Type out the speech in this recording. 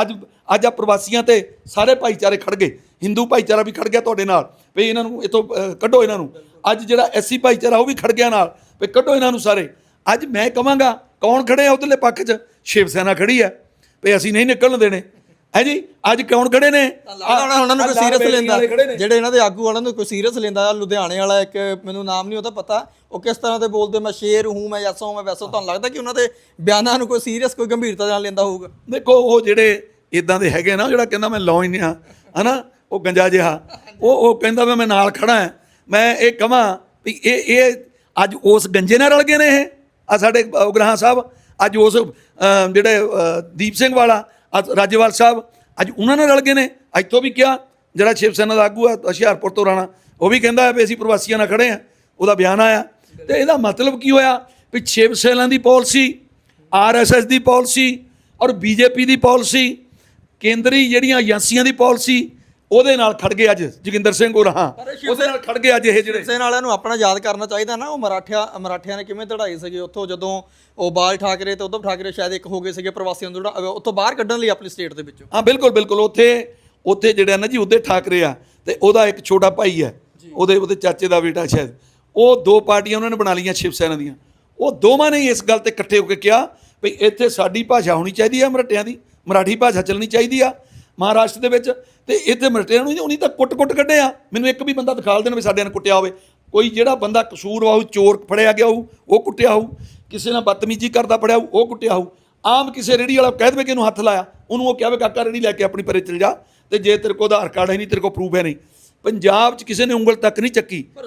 ਅੱਜ ਅੱਜ ਆ ਪ੍ਰਵਾਸੀਆਂ ਤੇ ਸਾਰੇ ਭਾਈਚਾਰੇ ਖੜ ਗਏ। ਹਿੰਦੂ ਭਾਈਚਾਰਾ ਵੀ ਖੜ ਗਿਆ ਤੁਹਾਡੇ ਨਾਲ। ਵੀ ਇਹਨਾਂ ਨੂੰ ਇਤੋਂ ਕੱਢੋ ਇਹਨਾਂ ਨੂੰ। ਅੱਜ ਜਿਹੜਾ ਐਸੀ ਭਾਈਚਾਰਾ ਉਹ ਵੀ ਖੜ ਗਿਆ ਨਾਲ। ਵੀ ਕੱਢੋ ਇਹਨਾਂ ਨੂੰ ਸਾਰੇ। ਅੱਜ ਮੈਂ ਕਵਾਂਗਾ, ਕੌਣ ਖੜੇ ਆ ਉਧਰਲੇ ਪੱਖ 'ਚ? ਸ਼ਿਵ ਸੈਨਾ ਖੜੀ ਆ ਵੀ ਅਸੀਂ ਨਹੀਂ ਨਿਕਲਣ ਦੇਣੇ। ਹੈ ਜੀ ਅੱਜ ਕੌਣ ਖੜੇ ਨੇ? ਲੱਗਦਾ ਉਹਨਾਂ ਨੂੰ ਕੋਈ ਸੀਰੀਅਸ ਲੈਂਦਾ। ਜਿਹੜੇ ਇਹਨਾਂ ਦੇ ਆਗੂ ਵਾਲਿਆਂ ਨੂੰ ਕੋਈ ਸੀਰੀਅਸ ਲੈਂਦਾ ਲੁਧਿਆਣੇ ਵਾਲਾ ਇੱਕ ਮੈਨੂੰ ਨਾਮ ਨਹੀਂ ਉਹਦਾ ਪਤਾ। ਉਹ ਕਿਸ ਤਰ੍ਹਾਂ ਦੇ ਬੋਲਦੇ ਮੈਂ ਸ਼ੇਰ ਹੂੰ ਮੈਂ ਐਸਾ ਹੂੰ ਮੈਂ ਵੈਸਾ ਤੁਹਾਨੂੰ ਲੱਗਦਾ ਕਿ ਉਹਨਾਂ ਦੇ ਬਿਆਨਾਂ ਨੂੰ ਕੋਈ ਸੀਰੀਅਸ ਕੋਈ ਗੰਭੀਰਤਾ ਨਾਲ ਲੈਂਦਾ ਹੋਊਗਾ? ਦੇਖੋ ਉਹ ਜਿਹੜੇ ਇਦਾਂ ਦੇ ਹੈਗੇ ਨਾ ਜਿਹੜਾ ਕਹਿੰਦਾ ਮੈਂ ਲਾਉ ਹੀ ਨਹੀਂ ਆ ਹਨਾ? ਉਹ ਗੰਜਾ ਜਿਹਾ। ਉਹ ਉਹ ਕਹਿੰਦਾ ਵੀ ਮੈਂ ਨਾਲ ਖੜਾ ਹਾਂ। ਮੈਂ ਇਹ ਕਹਾਂ ਵੀ ਇਹ ਇਹ ਅੱਜ ਉਸ ਗੰਜੇ ਨਾਲ ਰਲ ਗਏ ਨੇ ਇਹ। ਆ ਸਾਡੇ ਉਗਰਾਹਾਂ ਸਾਹਿਬ ਅੱਜ ਉਸ ਜਿਹੜੇ ਦੀਪ ਸਿੰਘ ਵਾਲਾ ਅੱਜ ਰਾਜੇਵਾਲ ਸਾਹਿਬ, ਅੱਜ ਉਹਨਾਂ ਨਾਲ ਰਲ ਗਏ ਨੇ। ਅੱਜ ਤੋਂ ਵੀ ਕਿਹਾ, ਜਿਹੜਾ ਸ਼ਿਵ ਸੈਨਾ ਦਾ ਆਗੂ ਆ ਹੁਸ਼ਿਆਰਪੁਰ ਤੋਂ ਰਾਣਾ, ਉਹ ਵੀ ਕਹਿੰਦਾ ਵੀ ਅਸੀਂ ਪ੍ਰਵਾਸੀਆਂ ਨਾਲ ਖੜੇ ਆ ਉਹਦਾ ਬਿਆਨ ਆਇਆ। ਤੇ ਇਹਦਾ ਮਤਲਬ ਕੀ ਹੋਇਆ ਵੀ ਸ਼ਿਵ ਸੈਨਾ ਦੀ ਪਾਲਿਸੀ ਆਰਐਸਐਸ ਦੀ ਪਾਲਿਸੀ ਔਰ ਬੀਜੇਪੀ ਦੀ ਪਾਲਿਸੀ, ਕੇਂਦਰੀ ਜਿਹੜੀਆਂ ਏਜੰਸੀਆਂ ਦੀ ਪਾਲਿਸੀ ਉਹਦੇ ਨਾਲ ਖੜ ਗਏ ਅੱਜ ਜੋਗਿੰਦਰ ਸਿੰਘ ਉਰਾਹਾਂ ਉਹਦੇ ਨਾਲ ਖੜ ਗਏ ਅੱਜ ਇਹ ਜਿਹੜੇ। ਸੇਨ ਵਾਲਿਆਂ ਨੂੰ ਆਪਣਾ ਯਾਦ ਕਰਨਾ ਚਾਹੀਦਾ ਨਾ ਉਹ ਮਰਾਠਿਆ ਮਰਾਠਿਆਂ ਨੇ ਕਿਵੇਂ ਧੜਾਈ ਸੀਗੀ? ਉੱਥੋਂ ਜਦੋਂ ਉਹ ਬਾਲ ਠਾਕਰੇ ਤੇ ਉद्धਵ ਠਾਕਰੇ ਸ਼ਾਇਦ ਇੱਕ ਹੋ ਗਏ ਸੀਗੇ ਪ੍ਰਵਾਸੀਆਂ ਨੂੰ ਜਿਹੜਾ ਉੱਥੋਂ ਬਾਹਰ ਕੱਢਣ ਲਈ ਆਪਣੀ ਸਟੇਟ ਦੇ ਵਿੱਚੋਂ। ਹਾਂ ਬਿਲਕੁਲ ਬਿਲਕੁਲ। ਉੱਥੇ ਉੱਥੇ ਜਿਹੜਾ ਨਾ ਜੀ ਉਹਦੇ ਠਾਕਰੇ ਆ ਤੇ ਉਹਦਾ ਇੱਕ ਛੋਟਾ ਭਾਈ ਹੈ। ਉਹਦੇ ਉਹਦੇ ਚਾਚੇ ਦਾ ਬੇਟਾ ਸ਼ਾਇਦ। ਉਹ ਦੋ ਪਾਰਟੀਆਂ ਉਹਨਾਂ ਨੇ ਬਣਾ ਲਈਆਂ ਸ਼ਿਵ ਸੈਨਾ ਦੀਆਂ। ਉਹ ਦੋਵਾਂ ਨੇ ਹੀ ਇਸ ਗੱਲ ਤੇ ਇਕੱਠੇ ਹੋ ਕੇ ਕਿਹਾ ਵੀ ਇੱਥੇ ਸਾਡੀ ਭਾਸ਼ਾ ਹੋਣੀ ਚਾਹੀਦੀ ਆ ਮਰਾਠਿਆਂ ਦੀ ਮਰਾਠੀ ਭਾਸ਼ਾ ਚੱਲਣੀ ਚਾਹੀਦੀ ਆ। ਮਹਾਰਾਸ਼ਟਰ ਦੇ ਵਿੱਚ ਤੇ ਇੱਥੇ ਮਰਾਠਿਆਂ ਨੂੰ ਉਹਨੀ ਤਾਂ ਕੁੱਟ-ਕੁੱਟ ਕੱਢਿਆ ਮੈਨੂੰ ਇੱਕ ਵੀ ਬੰਦਾ ਦਿਖਾਲ ਦੇਣ ਵੀ ਸਾਡੇ ਨਾਲ ਕੁੱਟਿਆ ਹੋਵੇ। ਕੋਈ ਜਿਹੜਾ ਬੰਦਾ ਕਸੂਰ ਹੋਊ ਚੋਰ ਫੜਿਆ ਗਿਆ ਹੋਊ, ਉਹ ਕੁੱਟਿਆ ਹੋਊ। ਕਿਸੇ ਨਾਲ ਬਦਤਮੀਜ਼ੀ ਕਰਦਾ ਫੜਿਆ ਹੋਊ, ਉਹ ਕੁੱਟਿਆ ਹੋਊ। ਆਮ ਕਿਸੇ ਰੇੜੀ ਵਾਲਾ ਕਹਿ ਦੇਵੇ ਕਿ ਇਹਨੂੰ ਹੱਥ ਲਾਇਆ, ਉਹਨੂੰ ਉਹ ਕਹਵੇ ਕਾਕਾ ਰੇੜੀ ਲੈ ਕੇ ਆਪਣੀ ਪਰੇ ਚਲ ਜਾ, ਤੇ ਜੇ ਤੇਰੇ ਕੋਲ ਆਧਾਰ ਕਾਰਡ ਹੈ ਨਹੀਂ, ਤੇਰੇ ਕੋਲ ਪ੍ਰੂਫ ਹੈ ਨਹੀਂ। ਪੰਜਾਬ 'ਚ ਕਿਸੇ ਨੇ ਉਂਗਲ ਤੱਕ ਨਹੀਂ ਚੱਕੀ।